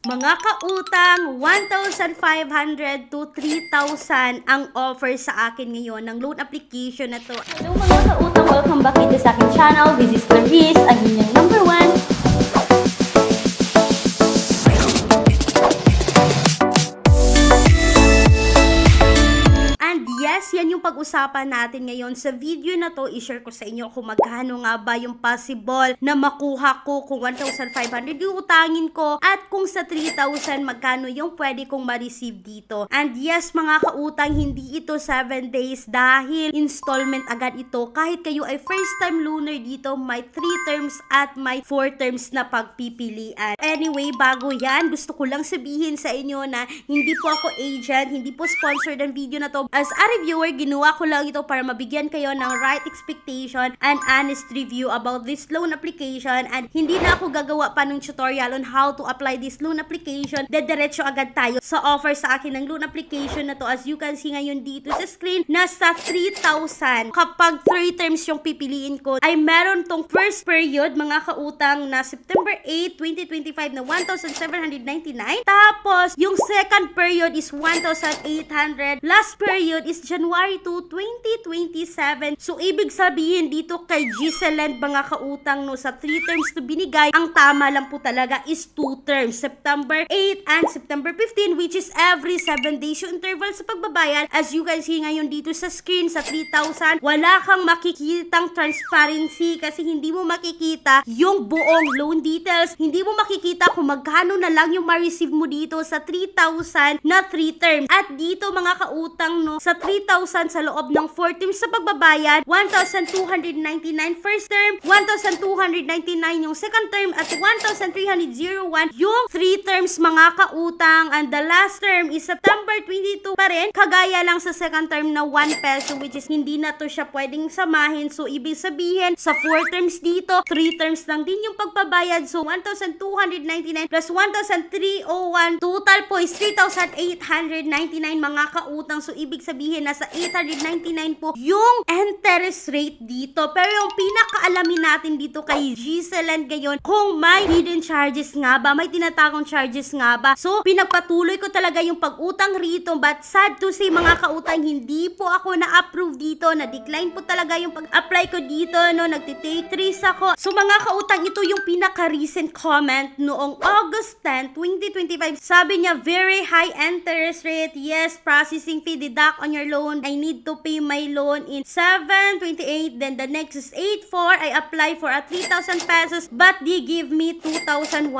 Mga kautang, 1,500 to 3,000 ang offer sa akin ngayon ng loan application na to. Hello mga kautang, welcome back dito sa aking channel. This is Clarice, ang inyong number one. Pag-usapan natin ngayon. Sa video na to, i-share ko sa inyo kung magkano nga ba yung possible na makuha ko kung 1,500 yung utangin ko at kung sa 3,000 magkano yung pwede kong ma-receive dito. And yes, mga kautang, hindi ito 7 days dahil installment agad ito. Kahit kayo ay first time loaner dito, may 3 terms at may 4 terms na pagpipilian. Anyway, bago yan, gusto ko lang sabihin sa inyo na hindi po ako agent, hindi po sponsored ang video na to. As a reviewer, ginawa ko lang ito para mabigyan kayo ng right expectation and honest review about this loan application and hindi na ako gagawa pa ng tutorial on how to apply this loan application. Dediretso agad tayo sa offer sa akin ng loan application na to. As you can see ngayon dito sa screen, nasa 3,000. Kapag 3 terms yung pipiliin ko, ay meron tong first period, mga kautang, na September 8, 2025 na 1,799. Tapos, yung second period is 1,800. Last period is January 2, 2027. So, ibig sabihin dito kay Giseland mga kautang no, sa 3 terms to binigay, ang tama lang po talaga is 2 terms. September 8 and September 15 which is every 7 days yung interval sa pagbabayad. As you can see ngayon dito sa screen sa 3,000, wala kang makikitang transparency kasi hindi mo makikita yung buong loan details. Hindi mo makikita kung magkano na lang yung ma-receive mo dito sa 3,000 na 3 terms. At dito mga kautang no, sa 3,000 sa loob ng 4 terms sa pagbabayad, 1,299 first term, 1,299 yung second term, at 1,301 yung 3 terms mga kautang. And the last term is September 22 pa rin, kagaya lang sa second term na 1 peso which is hindi na to siya pwedeng samahin. So, ibig sabihin, sa 4 terms dito, 3 terms lang din yung pagbabayad. So, 1,299 plus 1,301, total po is 3,899 mga kautang. So, ibig sabihin, nasa 899 po yung interest rate dito. Pero yung pinakaalamin natin dito kay Giseland ngayon, kung may hidden charges nga ba, may tinatagong charges nga ba. So, pinagpatuloy ko talaga yung pag-utang rito. But sad to say, mga kautang, hindi po ako na-approve dito. Na-decline po talaga yung pag-apply ko dito, no? Nagtitake trace ako. So, mga kautang, ito yung pinaka-recent comment noong August 10, 2025. Sabi niya, very high interest rate. Yes, processing fee deduct on your loan. I need to pay my loan in 728. Then the next is 84. I apply for a 3,000 pesos but they give me 2,100.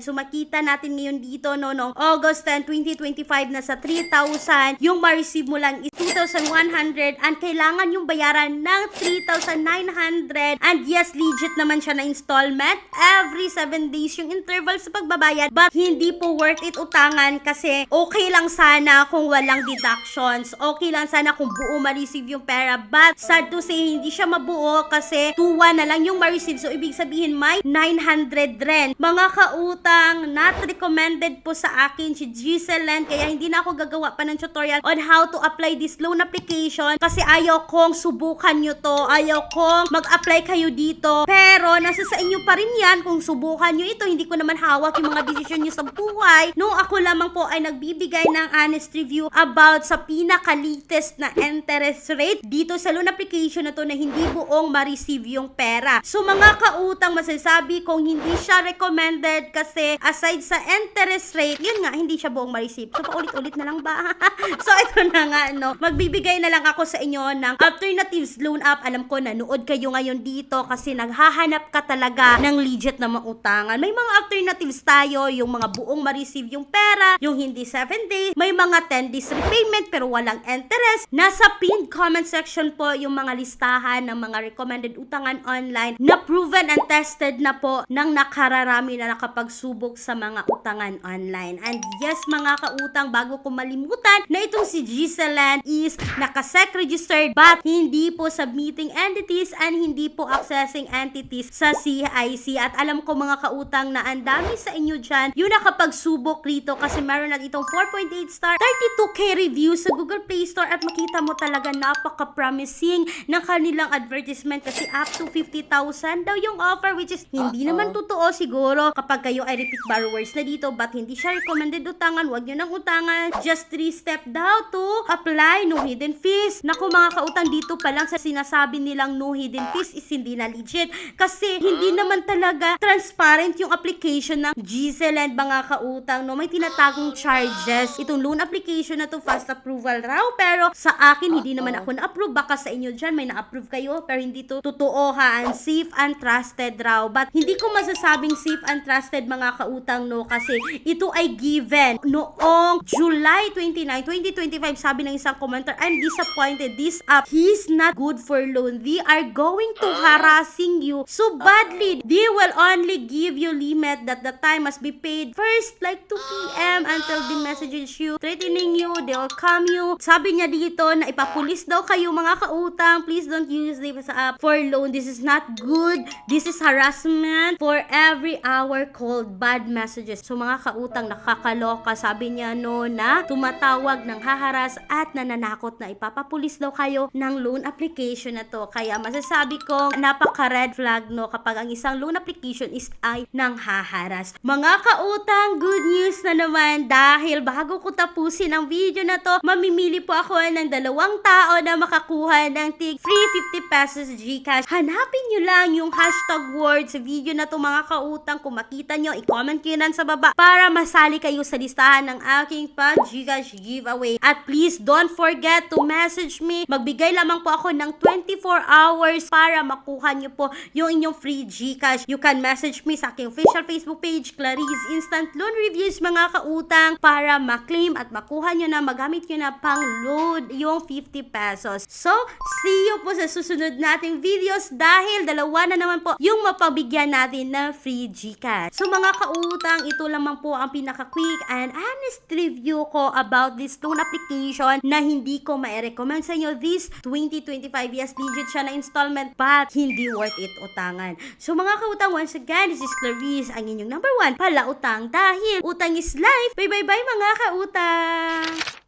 So makita natin ngayon dito no no August 10, 2025 na sa 3,000 yung ma-receive mo lang is 2,100 and kailangan yung bayaran ng 3,900 and yes legit naman siya na installment every 7 days yung interval sa pagbabayad but hindi po worth it utangan kasi okay lang sana kung walang deductions okay lang sana kung buo ma-receive yung pera. But sad to say hindi siya mabuo kasi 2,1 na lang yung ma-receive. So ibig sabihin may 900 rin mga kautang not recommended po sa akin si Giseland kaya hindi na ako gagawa pa ng tutorial on how to apply this loan application kasi ayaw kong subukan nyo to. Ayaw kong mag-apply kayo dito. Pero nasa sa inyo pa rin yan. Kung subukan nyo ito hindi ko naman hawak yung mga desisyon nyo sa buhay. No ako lamang po ay nagbibigay ng honest review about sa pinaka-latest na interest rate dito sa loan application na to na hindi buong ma-receive yung pera. So mga kautang masasabi kong hindi siya recommended kasi aside sa interest rate yun nga hindi siya buong ma-receive. So paulit-ulit na lang ba? So ito na nga no? Magbibigay na lang ako sa inyo ng alternatives loan app. Alam ko nanood kayo ngayon dito kasi naghahanap ka talaga ng legit na mautangan. May mga alternatives tayo. Yung mga buong ma-receive yung pera yung hindi 7 days may mga 10 days repayment pero walang interest nasa pinned comment section po yung mga listahan ng mga recommended utangan online na proven and tested na po ng nakararami na nakapagsubok sa mga utangan online. And yes mga kautang bago ko malimutan na itong si Giseland is nakasec registered but hindi po submitting entities and hindi po accessing entities sa CIC at alam ko mga kautang na ang dami sa inyo dyan yung nakapagsubok rito kasi meron na itong 4.8 star 32k reviews sa Google Play Store at makikita mo talaga napaka-promising ng kanilang advertisement kasi up to 50,000 daw yung offer which is hindi Uh-oh. naman totoo siguro kapag kayo ay repeat borrowers na dito but hindi siya recommended utangan, wag nyo nang utangan. Just 3-step daw to apply, no hidden fees. Naku mga kautang dito pa lang sa sinasabi nilang no hidden fees is hindi na legit kasi hindi naman talaga transparent yung application ng GCell and mga kautang no may tinatagong charges itong loan application na to fast approval raw pero sa akin hindi naman ako na-approve. Baka sa inyo dyan may na-approve kayo pero hindi to totoo ha and safe and trusted raw but hindi ko masasabing safe and trusted mga kautang no? Kasi ito ay given noong July 29, 2025 sabi ng isang commenter I'm disappointed. This app he's not good for loan. They are going to harassing you. So badly they will only give you limit that the time must be paid first like 2 p.m. until they messages you threatening you they will come you. Sabi niya dito na ipapulis daw kayo mga kautang. Please don't use this app for loan. This is not good. This is harassment for every hour called bad messages. So mga kautang nakakaloka. Sabi niya no na tumatawag ng haharas at nananakot na ipapapulis daw kayo ng loan application na to. Kaya masasabi ko napaka red flag no kapag ang isang loan application is ay nang haharas mga kautang good news na naman. Dahil bago ko tapusin ang video na to mamimili po ako ng dalawang tao na makakuha ng tig free 50 pesos Gcash. Hanapin nyo lang yung hashtag word sa video na to mga kautang. Kung makita nyo i-comment nyo yan sa baba para masali kayo sa listahan ng aking pag Gcash giveaway. At please don't forget to message me. Magbigay lamang po ako ng 24 hours para makuha nyo po yung inyong free Gcash. You can message me sa aking official Facebook page Clarice Instant Loan Reviews mga kautang. Para maklaim at makuha nyo na magamit nyo na pang load yung 50 pesos. So see you po sa susunod nating videos dahil dalawa na naman po yung mapabigyan natin ng free Gcash. So mga kautang ito lamang po ang pinaka quick and honest review ko about this loan application na hindi ko ma-recommend sa inyo. This 2025 yes legit siya na installment but hindi worth it utangan. So mga kautang once again this is Clarice ang inyong number one pala utang dahil utang is life. Bye bye bye mga kautang